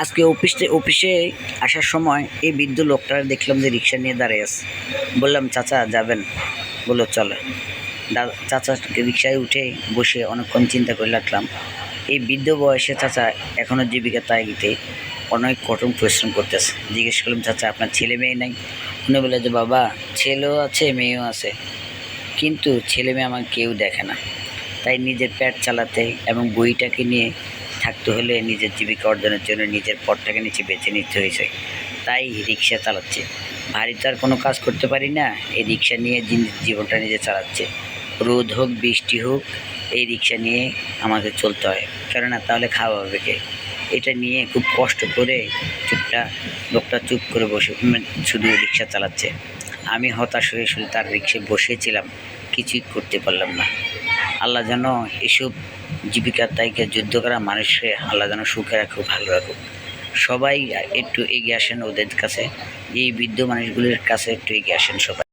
আজকে অফিসে অফিসে আসার সময় এই বৃদ্ধ লোকটা দেখলাম যে রিক্সা নিয়ে দাঁড়িয়ে আছে। বললাম, চাচা, যাবেন? বলল, চলে। চাচা রিক্সায় উঠে বসে অনেকক্ষণ চিন্তা করে রাখলাম। এই বৃদ্ধ বয়সে চাচা এখনও জীবিকা তাগিতে অনেক কঠোর পরিশ্রম করতেছে। জিজ্ঞেস করলাম, চাচা, আপনার ছেলে মেয়ে নাই? উনি বলে যে, বাবা, ছেলেও আছে, মেয়েও আছে। কিন্তু ছেলে মেয়ে আমার কেউ দেখে না। তাই নিজের পেট চালাতে এবং বইটাকে নিয়ে থাকতে হলে নিজের জীবিকা অর্জনের জন্য নিজের পথটাকে নিচে বেছে নিতে হয়েছে। তাই রিক্সা চালাচ্ছে। বাড়িতে আর কোনো কাজ করতে পারি না। এই রিক্সা নিয়ে জীবনটা নিজে চালাচ্ছে। রোদ হোক, বৃষ্টি হোক, এই রিক্সা নিয়ে আমাকে চলতে হয়। কেননা তাহলে খাওয়া হবে কে? এটা নিয়ে খুব কষ্ট করে চুপটা লোকটা চুপ করে বসে শুধু রিক্সা চালাচ্ছে। আমি হতাশ হয়ে শুধু তার রিক্সায় বসেছিলাম। কিছুই করতে পারলাম না। আল্লাহ যেন এসব জীবিকার তাইকে যুদ্ধ করা মানুষকে আল্লাহ যেন সুখে রাখুক ভালো রাখুক। সবাই একটু এগিয়ে আসেন ওদের কাছে। এই বৃদ্ধ মানুষগুলির কাছে একটু এগিয়ে আসেন সবাই।